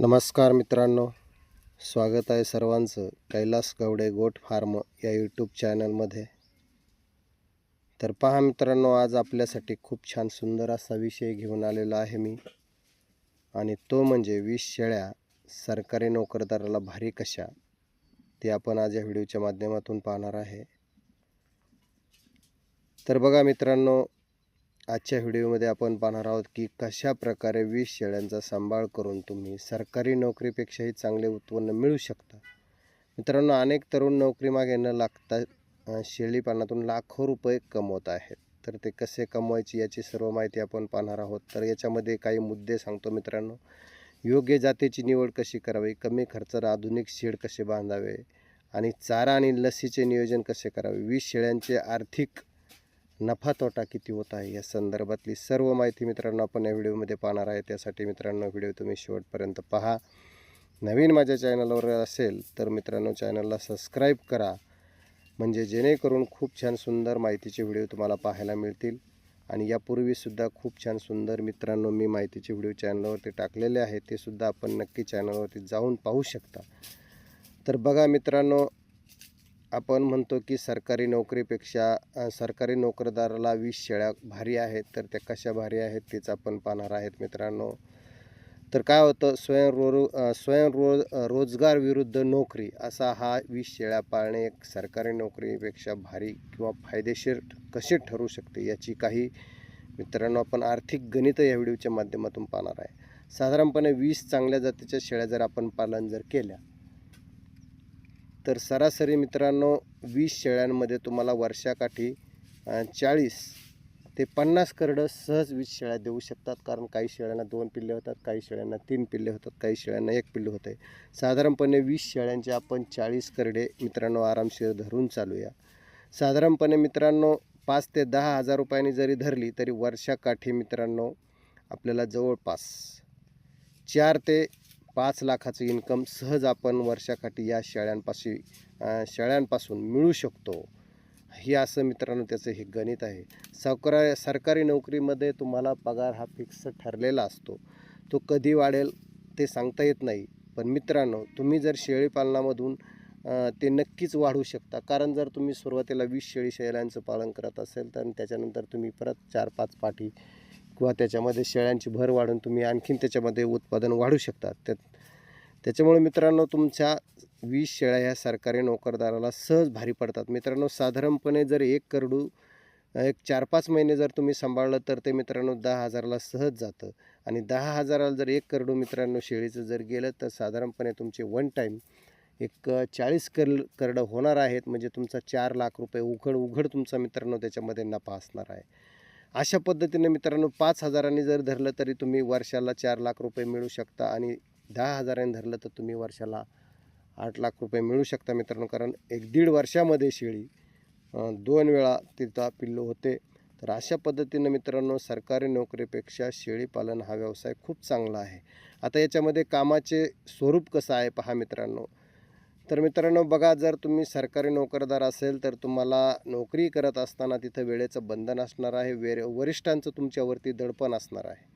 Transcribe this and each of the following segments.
नमस्कार मित्रांनो स्वागत आहे सर्वांचं कैलास गवडे गोट फार्म या यूट्यूब चॅनलमध्ये. तर पहा मित्रांनो आज आपल्यासाठी खूप छान सुंदर असा विषय घेऊन आलेला आहे मी. आणि तो म्हणजे वीस शेळ्या सरकारी नोकरदाराला भारी कशा ते आपण आज या व्हिडिओच्या माध्यमातून पाहणार आहे. तर बघा मित्रांनो आजच्या व्हिडिओमध्ये आपण पाहणार आहोत की कशा प्रकारे वीस शेळ्यांचा सांभाळ करून तुम्ही सरकारी नोकरीपेक्षाही चांगले उत्पन्न मिळू शकता. मित्रांनो अनेक तरुण नोकरीमागे न लागता शेळीपालनातून लाखो रुपये कमवत आहेत. तर ते कसे कमवायचे याची सर्व माहिती आपण पाहणार आहोत. तर याच्यामध्ये काही मुद्दे सांगतो मित्रांनो. योग्य जातीची निवड कशी करावी? कमी खर्चात आधुनिक शेड कसे बांधावे? आणि चारा आणि लसीचे नियोजन कसे करावे? वीस शेळ्यांचे आर्थिक नफा तोटा किती होत आहे या संदर्भातली सर्व माहिती मित्रांनो आपण या व्हिडिओमध्ये पाहणार आहे. त्यासाठी मित्रांनो व्हिडिओ तुम्ही शेवटपर्यंत पहा. नवीन माझ्या चॅनलवर असेल तर मित्रांनो चॅनलला सबस्क्राईब करा. म्हणजे जेणेकरून खूप छान सुंदर माहितीचे व्हिडिओ तुम्हाला पाहायला मिळतील. आणि यापूर्वीसुद्धा खूप छान सुंदर मित्रांनो मी माहितीचे व्हिडिओ चॅनलवरती टाकलेले आहेत. ते सुद्धा आपण नक्की चॅनलवरती जाऊन पाहू शकता. तर बघा मित्रांनो आपण म्हणतो की सरकारी नोकरीपेक्षा सरकारी नोकरदाराला वीस शेळ्या भारी आहेत तर त्या कशा भारी आहेत तेच आपण पाहणार आहेत मित्रांनो. तर काय होतं स्वयंरो स्वयंरो रोजगार विरुद्ध नोकरी असा हा वीस शेळ्या पाळणे एक सरकारी नोकरीपेक्षा भारी किंवा फायदेशीर कसे ठरू शकते याची काही मित्रांनो आपण आर्थिक गणित या व्हिडिओच्या माध्यमातून पाहणार आहे. साधारणपणे वीस चांगल्या जातीच्या शेळ्या जर आपण पालन जर केल्या तर सरासरी मित्रांनो वीस शेळ्यांमध्ये तुम्हाला वर्षाकाठी चाळीस ते पन्नास करडं सहज वीस शेळ्या देऊ शकतात. कारण काही शेळ्यांना दोन पिल्ले होतात काही शेळ्यांना तीन पिल्ले होतात काही शेळ्यांना एक पिल्ले होते साधारणपणे वीस शेळ्यांचे आपण चाळीस करडे मित्रांनो आरामशीर धरून चालूया. साधारणपणे मित्रांनो पाच ते दहा हजार रुपयांनी जरी धरली तरी वर्षाकाठी मित्रांनो आपल्याला जवळपास चार ते पाच लाखाचं इन्कम सहज आपण वर्षाकाठी या शेळ्यांपाशी शेळ्यांपासून मिळू शकतो. हे असं मित्रांनो त्याचं हे गणित आहे. सरकार सरकारी नोकरीमध्ये तुम्हाला पगार हा फिक्स ठरलेला असतो. तो कधी वाढेल ते सांगता येत नाही. पण मित्रांनो तुम्ही जर शेळीपालनामधून ते नक्कीच वाढू शकता. कारण जर तुम्ही सुरुवातीला वीस शेळी शेळ्यांचं पालन करत असेल तर त्याच्यानंतर तुम्ही परत चार पाच पाठी किंवा त्याच्यामध्ये शेळ्यांची भर वाढून तुम्ही आणखीन त्याच्यामध्ये उत्पादन वाढू शकता. त्या त्याच्यामुळे मित्रांनो तुमच्या वीस शेळ्या ह्या सरकारी नोकरदाराला सहज भारी पडतात. मित्रांनो साधारणपणे जर एक करडू एक चार पाच महिने जर तुम्ही सांभाळलं तर ते मित्रांनो दहा हजाराला सहज जातं. आणि दहा हजाराला जर एक करडू मित्रांनो शेळीचं जर गेलं तर साधारणपणे तुमचे वन टाईम एक चाळीस कर करडं होणार आहेत. म्हणजे तुमचा चार लाख रुपये उघड उघड तुमचा मित्रांनो त्याच्यामध्ये नफा असणार आहे. अशा पद्धतीने मित्रांनो पाच हजारांनी जर धरलं तरी तुम्ही वर्षाला चार लाख रुपये मिळू शकता आणि दहा हजारांनी धरलं तर तुम्ही वर्षाला आठ लाख रुपये मिळू शकता मित्रांनो. कारण एक दीड वर्षामध्ये शेळी दोन वेळा तिथं पिल्लू होते. तर अशा पद्धतीनं मित्रांनो सरकारी नोकरीपेक्षा शेळीपालन हा व्यवसाय खूप चांगला आहे. आता याच्यामध्ये कामाचे स्वरूप कसं आहे पहा मित्रांनो. तर मित्रांनो बघा जर तुम्ही सरकारी नोकरदार असेल तर तुम्हाला नोकरी करत असताना तिथं वेळेचं बंधन असणार आहे वेर वरिष्ठांचं तुमच्यावरती दडपण असणार आहे.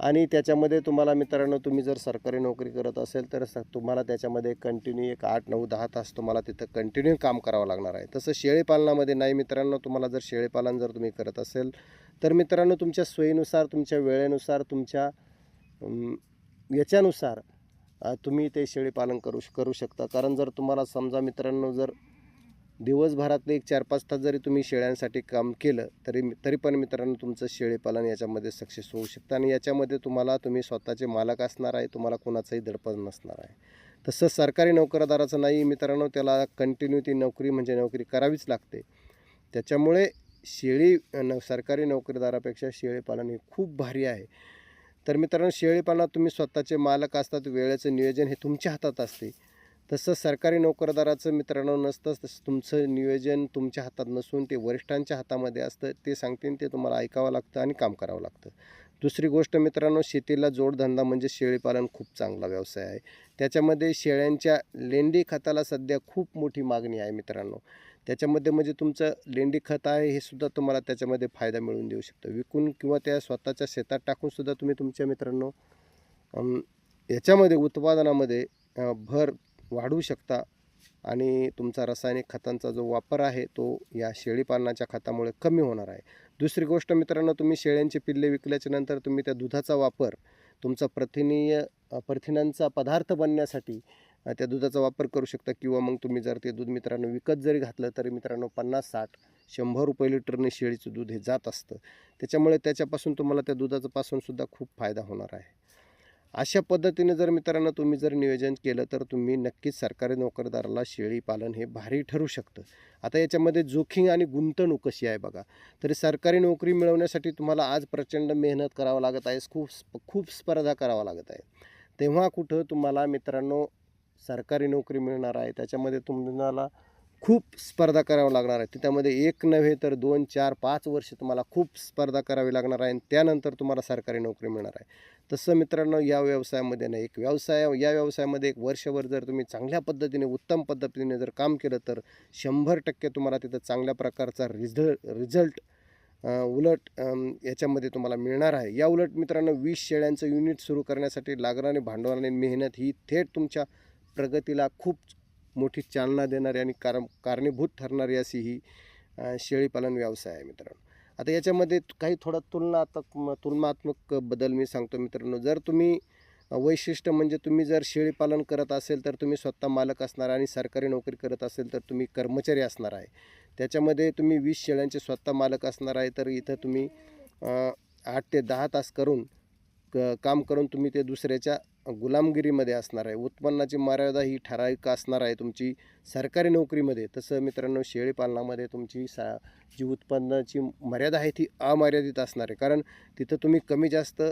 आणि त्याच्यामध्ये तुम्हाला मित्रांनो तुम्ही जर सरकारी नोकरी करत असेल तर स तुम्हाला त्याच्यामध्ये कंटिन्यू एक आठ नऊ दहा तास तुम्हाला तिथं कंटिन्यू काम करावं लागणार आहे. तसं शेळीपालनामध्ये नाही मित्रांनो तुम्हाला जर शेळीपालन जर तुम्ही करत असेल तर मित्रांनो तुमच्या सोयीनुसार तुमच्या वेळेनुसार तुमच्या याच्यानुसार तुम्ही ते शेळीपालन करू करू शकता. कारण जर तुम्हाला समजा मित्रांनो जर दिवसभरातले एक चार पाच तास जरी तुम्ही शेळ्यांसाठी काम केलं तरी तरी पण मित्रांनो तुमचं शेळीपालन याच्यामध्ये सक्सेस होऊ शकतं. आणि याच्यामध्ये तुम्हाला तुम्ही स्वतःचे मालक असणार आहे तुम्हाला कोणाचंही दडपण नसणार आहे. तसं सरकारी नोकरदाराचं नाही मित्रांनो त्याला कंटिन्यू ती नोकरी म्हणजे नोकरी करावीच लागते. त्याच्यामुळे शेळी न सरकारी नोकरीदारापेक्षा शेळीपालन हे खूप भारी आहे. तर मित्रांनो शेळीपालनात तुम्ही स्वतःचे मालक असतात वेळेचं नियोजन हे तुमच्या हातात असते. तसं सरकारी नोकरदाराचं मित्रांनो नसतं तसं तुमचं नियोजन तुमच्या हातात नसून ते वरिष्ठांच्या हातामध्ये असतं ते सांगतील ते तुम्हाला ऐकावं लागतं आणि काम करावं लागतं. दुसरी गोष्ट मित्रांनो शेतीला जोडधंदा म्हणजे शेळीपालन खूप चांगला व्यवसाय आहे. त्याच्यामध्ये शेळ्यांच्या लेंडी खताला सध्या खूप मोठी मागणी आहे मित्रांनो. त्याच्यामध्ये म्हणजे तुमचं लेंडी खत आहे हे सुद्धा तुम्हाला त्याच्यामध्ये फायदा मिळवून देऊ शकतो. विकून किंवा त्या स्वतःच्या शेतात टाकूनसुद्धा तुम्ही तुमच्या मित्रांनो याच्यामध्ये उत्पादनामध्ये भर वाढवू शकता. आणि तुमचा रासायनिक खतांचा जो वापर आहे तो या शेळीपालनाच्या खतामुळे कमी होणार आहे. दुसरी गोष्ट मित्रांनो तुम्ही शेळ्यांचे पिल्ले विकल्याच्या नंतर तुम्ही त्या दुधाचा वापर तुमचा प्रथिनीय प्रथिनांचा पदार्थ बनण्यासाठी त्या दुधाचा वापर करू शकता किंवा मग तुम्ही जर ते दूध मित्रांनो विकत जरी घातलं तरी मित्रांनो पन्नास साठ शंभर रुपये लिटरने शेळीचं दूध हे जात असतं. त्याच्यामुळे त्याच्यापासून तुम्हाला त्या दुधाचंपासूनसुद्धा खूप फायदा होणार आहे. अशा पद्धतीने जर मित्रांनो तुम्ही जर नियोजन केलं तर तुम्ही नक्कीच सरकारी नोकरदाराला शेळी पालन हे भारी ठरू शकतं. आता याच्यामध्ये जोखीम आणि गुंतवणूक कशी आहे बघा. तरी सरकारी नोकरी मिळवण्यासाठी तुम्हाला आज प्रचंड मेहनत करावं लागत आहे खूप स्प- खूप स्पर्धा करावा लागत आहे. तेव्हा कुठं तुम्हाला मित्रांनो सरकारी नोकरी मिळणार आहे त्याच्यामध्ये तुम्हाला खूप स्पर्धा करावं लागणार आहे. त्यामध्ये एक नव्हे तर दोन चार पाच वर्ष तुम्हाला खूप स्पर्धा करावी लागणार आहे आणि त्यानंतर तुम्हाला सरकारी नोकरी मिळणार आहे. तसं मित्रांनो या व्यवसायामध्ये नाही. एक व्यवसाय या व्यवसायामध्ये एक वर्षभर जर तुम्ही चांगल्या पद्धतीने उत्तम पद्धतीने जर काम केलं तर शंभर टक्के तुम्हाला तिथं चांगल्या प्रकारचा रिझल रिझल्ट उलट याच्यामध्ये तुम्हाला मिळणार आहे. या उलट मित्रांनो वीस शेळ्यांचं युनिट सुरू करण्यासाठी लागणारी भांडवल आणि मेहनत ही थेट तुमच्या प्रगतीला खूप मोठी चालना देणारी आणि कारण कारणीभूत ठरणारी अशी ही शेळीपालन व्यवसाय आहे मित्रांनो. आता याच्यामध्ये काही थोडा तुलनात्मक तुलनात्मक बदल मी सांगतो मित्रांनो. जर तुम्ही वैशिष्ट्य म्हणजे तुम्ही जर शेळीपालन करत असेल तर तुम्ही स्वतः मालक असणार आणि सरकारी नोकरी करत असेल तर तुम्ही कर्मचारी असणार आहे. त्याच्यामध्ये तुम्ही वीस शेळ्यांचे स्वतः मालक असणार आहे तर इथं तुम्ही आठ ते दहा तास करून क काम करून तुम्ही ते दुसऱ्याच्या गुलामगिरीमध्ये असणार आहे. उत्पन्नाची मर्यादा ही ठराविक असणार आहे तुमची. सरकारी नोकरीमध्ये तसं मित्रांनो शेळीपालनामध्ये तुमची सा जी उत्पन्नाची मर्यादा आहे ती अमर्यादित असणार आहे. कारण तिथं तुम्ही कमी जास्त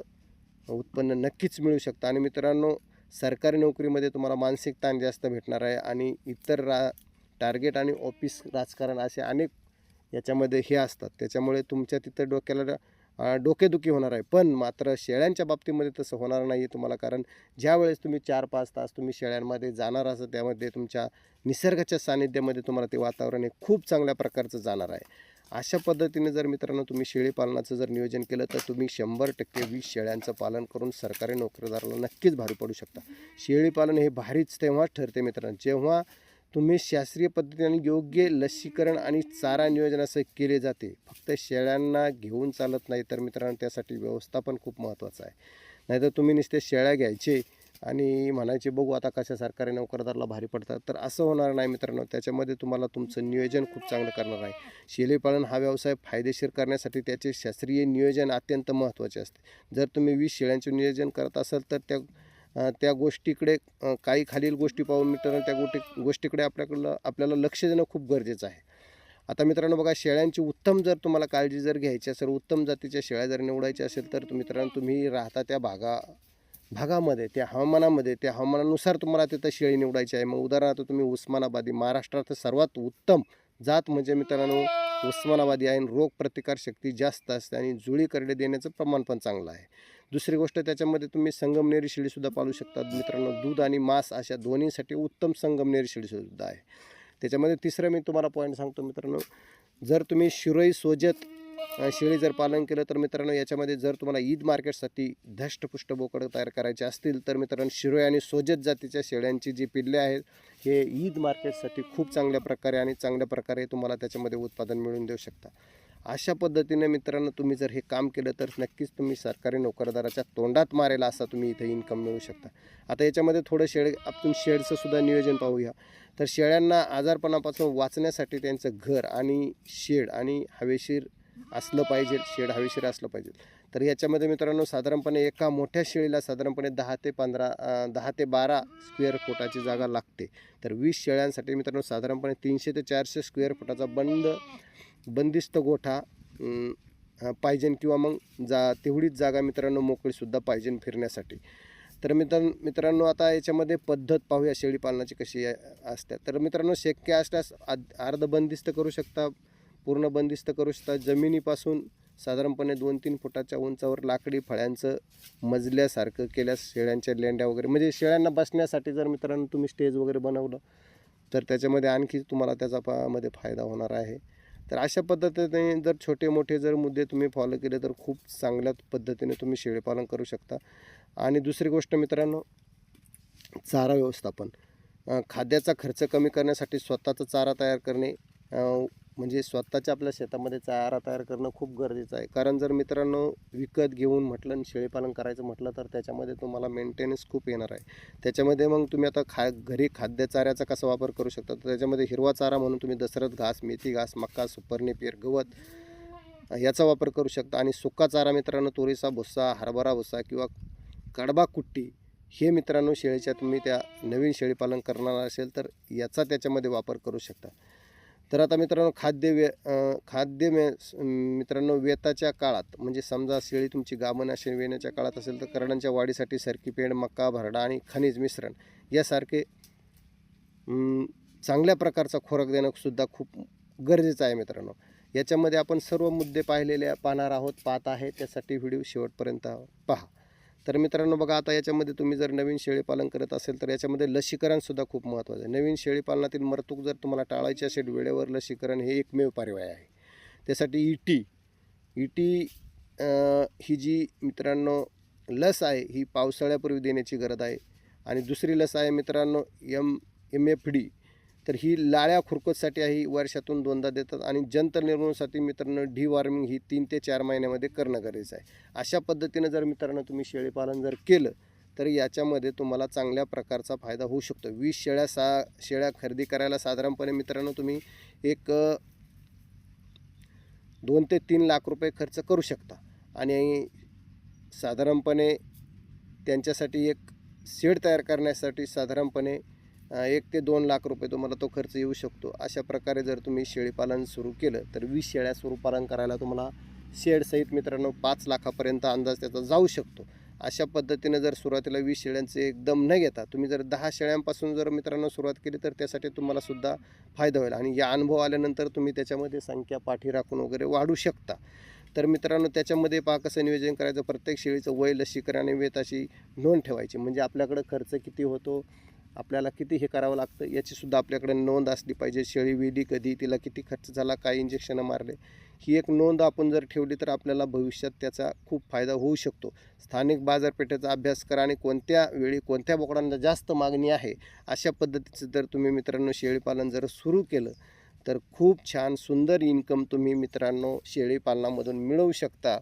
उत्पन्न नक्कीच मिळू शकता. आणि मित्रांनो सरकारी नोकरीमध्ये तुम्हाला मानसिक ताण जास्त भेटणार आहे आणि इतर रा टार्गेट आणि ऑफिस राजकारण असे अनेक याच्यामध्ये हे असतात. त्याच्यामुळे तुमच्या तिथं डोक्याला डोकेदुखी होणार आहे. पण मात्र शेळ्यांच्या बाबतीमध्ये तसं होणार नाही आहे तुम्हाला कारण ज्यावेळेस तुम्ही चार पाच तास तुम्ही शेळ्यांमध्ये जाणार असं त्यामध्ये तुमच्या निसर्गाच्या सानिध्यामध्ये तुम्हाला ते वातावरण हे खूप चांगल्या प्रकारचं जाणार आहे. अशा पद्धतीने जर मित्रांनो तुम्ही शेळी पालनाचं जर नियोजन केलं तर तुम्ही शंभर टक्के वीस शेळ्यांचं पालन करून सरकारी नोकरीदाराला नक्कीच भारी पडू शकता. शेळी पालन हे भारीच तेव्हाच ठरते मित्रांनो. जेव्हा तुम्ही शास्त्रीय पद्धतीने योग्य लसीकरण आणि चारा नियोजन असं केले जाते. फक्त शेळ्यांना घेऊन चालत नाही तर मित्रांनो त्यासाठी व्यवस्थापन खूप महत्त्वाचं आहे. नाहीतर तुम्ही नुसते शेळ्या घ्यायचे आणि म्हणायचे बघू आता कशा सरकारी नोकरदाराला भारी पडतात. तर असं होणार नाही मित्रांनो. त्याच्यामध्ये तुम्हाला तुमचं नियोजन खूप चांगलं करणार आहे. शेळीपालन हा व्यवसाय फायदेशीर करण्यासाठी त्याचे शास्त्रीय नियोजन अत्यंत महत्त्वाचे असते. जर तुम्ही वीस शेळ्यांचे नियोजन करत असाल तर त्या त्या गोष्टीकडे काही खालील गोष्टी पाहून मित्रांनो त्या गोष्टी गोष्टीकडे आपल्याकडलं आपल्याला लक्ष देणं खूप गरजेचं आहे. आता मित्रांनो बघा शेळ्यांची उत्तम जर तुम्हाला काळजी जर घ्यायची असेल उत्तम जातीच्या शेळ्या जर निवडायच्या असेल तर मित्रांनो तुम्ही राहता त्या भागा भागामध्ये त्या हवामानामध्ये त्या हवामानानुसार तुम्हाला तिथं शेळी निवडायची आहे. मग उदाहरणार्थ तुम्ही उस्मानाबादी महाराष्ट्रात सर्वात उत्तम जात म्हणजे मित्रांनो उस्मानाबादी आहे. आणि रोग प्रतिकार शक्ती जास्त असते आणि जुळी करडे देण्याचं प्रमाण पण चांगलं आहे. दुसरी गोष्ट त्याच्यामध्ये तुम्ही संगमनेरी शेळीसुद्धा पाळू शकतात. मित्रांनो दूध आणि मांस अशा दोन्हीसाठी उत्तम संगमनेरी शेळीसुद्धा आहे. त्याच्यामध्ये तिसरं मी तुम्हाला पॉईंट सांगतो मित्रांनो. जर तुम्ही शिरोई सोजत शेळी जर पालन केलं तर मित्रांनो याच्यामध्ये जर तुम्हाला ईद मार्केटसाठी धष्टपुष्ट बोकड तयार करायचे असतील तर मित्रांनो शिरोई आणि सोजत जातीच्या शेळ्यांची जी पिल्ले आहेत हे ईद मार्केटसाठी खूप चांगल्या प्रकारे आणि चांगल्या प्रकारे तुम्हाला त्याच्यामध्ये उत्पादन मिळून देऊ शकता. अशा पद्धतीने मित्रांनो तुम्ही जर हे काम केलं तर नक्कीच तुम्ही सरकारी नोकरदाराच्या तोंडात मारेल असा तुम्ही इथे इन्कम मिळवू शकता. आता याच्यामध्ये थोडं शेड आपण शेडचंसुद्धा नियोजन पाहूया. तर शेळ्यांना आजारपणापासून वाचण्यासाठी त्यांचं घर आणि शेड आणि हवेशीर असलं पाहिजे शेड हवेशीर असलं पाहिजे. तर याच्यामध्ये मित्रांनो साधारणपणे एका मोठ्या शेळीला साधारणपणे दहा ते पंधरा दहा ते बारा स्क्वेअर फुटाची जागा लागते. तर वीस शेळ्यांसाठी मित्रांनो साधारणपणे तीनशे ते चारशे स्क्वेअर फुटाचा बंद बंदिस्त गोठा पाहिजे किंवा मग जा तेवढीच जागा मित्रांनो मोकळीसुद्धा पाहिजे फिरण्यासाठी. तर मित्रां मित्रांनो आता याच्यामध्ये पद्धत पाहूया शेळी पालनाची कशी आहे- असते. तर मित्रांनो शक्य असल्यास आद- अर्ध बंदिस्त करू शकता पूर्ण बंदिस्त करू शकता. जमिनीपासून साधारणपणे दोन तीन फुटाच्या उंचावर लाकडी फळ्यांचं मजल्यासारखं केल्यास शेळ्यांच्या लेंड्या वगैरे म्हणजे शेळ्यांना बसण्यासाठी जर मित्रांनो तुम्ही स्टेज वगैरे बनवलं तर त्याच्यामध्ये आणखी तुम्हाला त्याचा पा मध्ये फायदा होणार आहे. तर अशा पद्धतीने जर छोटे मोठे जर मुद्दे तुम्ही फॉलो केले तर खूप चांगल्या पद्धतीने तुम्ही शेळीपालन करू शकता. आणि दुसरी गोष्ट मित्रांनो चारा व्यवस्थापन. खाद्याचा खर्च कमी करण्यासाठी स्वतःचा चारा तयार करणे म्हणजे स्वतःच्या आपल्या शेतामध्ये चारा तयार करणं खूप गरजेचं आहे. कारण जर मित्रांनो विकत घेऊन म्हटलं आणि शेळीपालन करायचं म्हटलं तर त्याच्यामध्ये तुम्हाला मेंटेनन्स खूप येणार आहे. त्याच्यामध्ये मग तुम्ही आता खा घरी खाद्य चाऱ्याचा कसा वापर करू शकता? तर त्याच्यामध्ये हिरवा चारा म्हणून तुम्ही दसरत घास मेथी घास मका सुपरणी पेर गवत याचा वापर करू शकता. आणि सुका चारा मित्रांनो तुरीचा भुस्सा हरभरा भुस्सा किंवा कडबा कुट्टी हे मित्रांनो शेळीच्या तुम्ही त्या नवीन शेळीपालन करणार असेल तर याचा त्याच्यामध्ये वापर करू शकता. तर आता मित्रांनो खाद्य वे खाद्य मे मित्रांनो वेताच्या काळात म्हणजे समजा शेळी तुमची गाभण असे वेण्याच्या काळात असेल तर करडांच्या वाढीसाठी सरकी पेंड मका भरडा आणि खनिज मिश्रण यासारखे चांगल्या प्रकारचा खोराक देणं सुद्धा खूप गरजेचं आहे मित्रांनो. याच्यामध्ये आपण सर्व मुद्दे पाहिलेले पाहणार आहोत पाहत आहे. त्यासाठी व्हिडिओ शेवटपर्यंत पहा. तर मित्रांनो बघा आता याच्यामध्ये तुम्ही जर नवीन शेळीपालन करत असेल तर याच्यामध्ये लसीकरणसुद्धा खूप महत्त्वाचं आहे. नवीन शेळीपालनातील मरतूक जर तुम्हाला टाळायची असेल वेळेवर लसीकरण हे एकमेव पर्याय आहे. त्यासाठी ई टी ई टी ही जी मित्रांनो लस आहे ही पावसाळ्यापूर्वी देण्याची गरज आहे. आणि दुसरी लस आहे मित्रांनो एम एम एफ डी तर ही लाळ्या खुरकतसाठी आहे वर्षातून दोनदा देतात आणि जंतर निर्मूलनासाठी मित्रांनो डी वॉर्मिंग ही तीन ते चार महिन्यामध्ये करणं गरजेचं आहे. अशा पद्धतीनं जर मित्रांनो तुम्ही शेळीपालन जर केलं तर याच्यामध्ये तुम्हाला चांगल्या प्रकारचा फायदा होऊ शकतो. वीस शेळ्या सा शेळ्या खरेदी करायला साधारणपणे मित्रांनो तुम्ही एक दोन ते तीन लाख रुपये खर्च करू शकता. आणि साधारणपणे त्यांच्यासाठी एक शेड तयार करण्यासाठी साधारणपणे एक ते दोन लाख रुपये तुम्हाला तो खर्च येऊ शकतो. अशा प्रकारे जर तुम्ही शेळीपालन सुरू केलं तर वीस शेळ्या सुरू पालन करायला तुम्हाला शेडसहित मित्रांनो पाच लाखापर्यंत अंदाज त्याचा जाऊ शकतो. अशा पद्धतीने जर सुरुवातीला वीस शेळ्यांचे एकदम न घेता तुम्ही जर दहा शेळ्यांपासून जर मित्रांनो सुरुवात केली तर त्यासाठी तुम्हाला सुद्धा फायदा होईल. आणि या अनुभव आल्यानंतर तुम्ही त्याच्यामध्ये संख्या पाठी राखून वगैरे वाढू शकता. तर मित्रांनो त्याच्यामध्ये पहा कसं नियोजन करायचं. प्रत्येक शेळीचं वय लसीकरण आणि वेताशी नोंद ठेवायची. म्हणजे आपल्याकडं खर्च किती होतो आपल्याला किती हे करावं लागतं याची सुद्धा आपल्याकडे नोंद असली पाहिजे. शेळी विली कधी तिला किती खर्च झाला काय इंजेक्शनं मारले ही एक नोंद आपण जर ठेवली तर आपल्याला भविष्यात त्याचा खूप फायदा होऊ शकतो. स्थानिक बाजारपेठेचा अभ्यास करा आणि कोणत्या वेळी कोणत्या बोकडांना जास्त मागणी आहे अशा पद्धतीचं जर तुम्ही मित्रांनो शेळीपालन जर सुरू केलं तर खूप छान सुंदर इन्कम तुम्ही मित्रांनो शेळीपालनामधून मिळवू शकता.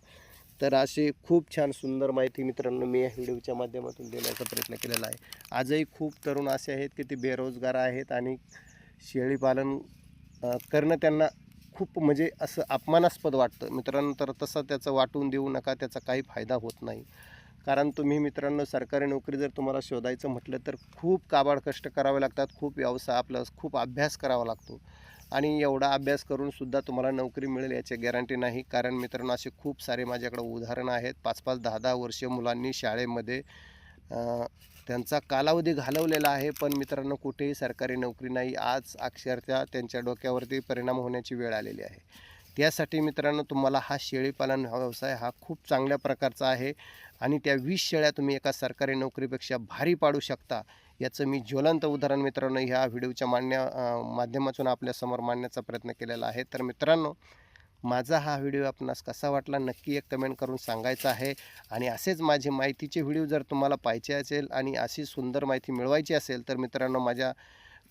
तर अशी खूप छान सुंदर माहिती मित्रांनो मी या व्हिडिओच्या माध्यमातून देण्याचा प्रयत्न केलेला आहे. आजही खूप तरुण असे आहेत की ते बेरोजगार आहेत आणि शेळीपालन करणं त्यांना खूप म्हणजे असं अपमानास्पद वाटतं. मित्रांनो तर तसं त्याचं वाटून देऊ नका त्याचा काही फायदा होत नाही. कारण तुम्ही मित्रांनो सरकारी नोकरी जर तुम्हाला शोधायचं म्हटलं तर खूप काबाड कष्ट करावे लागतात खूप व्यवसाय आपला खूप अभ्यास करावा लागतो. आणि एवढा अभ्यास करून सुद्धा तुम्हाला नोकरी मिळेल याची गॅरंटी नाही. कारण मित्रांनो असे खूप सारे माझ्याकडे उदाहरणं आहेत. पाच पाच दहा दहा वर्ष मुलांनी शाळेमध्ये त्यांचा कालावधी घालवलेला आहे. पण मित्रांनो कुठेही सरकारी नोकरी नाही. आज अक्षरशः त्यांच्या डोक्यावरती परिणाम होण्याची वेळ आलेली आहे. त्यासाठी मित्रांनो तुम्हाला हा शेळीपालन हा व्यवसाय हा खूप चांगल्या प्रकारचा आहे. आणि त्या वीस शेळ्या तुम्ही एका सरकारी नोकरीपेक्षा भारी पाडू शकता. याचं मी ज्वलंत उदाहरण मित्रांनो ह्या व्हिडिओच्या मांडण्या माध्यमातून आपल्यासमोर मांडण्याचा प्रयत्न केलेला आहे. तर मित्रांनो माझा हा व्हिडिओ आपणास कसा वाटला नक्की एक कमेंट करून सांगायचा आहे. आणि असेच माझे माहितीचे व्हिडिओ जर तुम्हाला पाहिजे असेल आणि अशी सुंदर माहिती मिळवायची असेल तर मित्रांनो माझ्या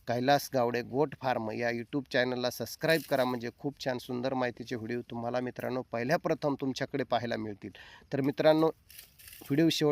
कैलास गावडे गोट फार्म या यूट्यूब चॅनलला सबस्क्राईब करा. म्हणजे खूप छान सुंदर माहितीचे व्हिडिओ तुम्हाला मित्रांनो पहिल्या प्रथम तुमच्याकडे पाहायला मिळतील. तर मित्रांनो व्हिडिओ शेवट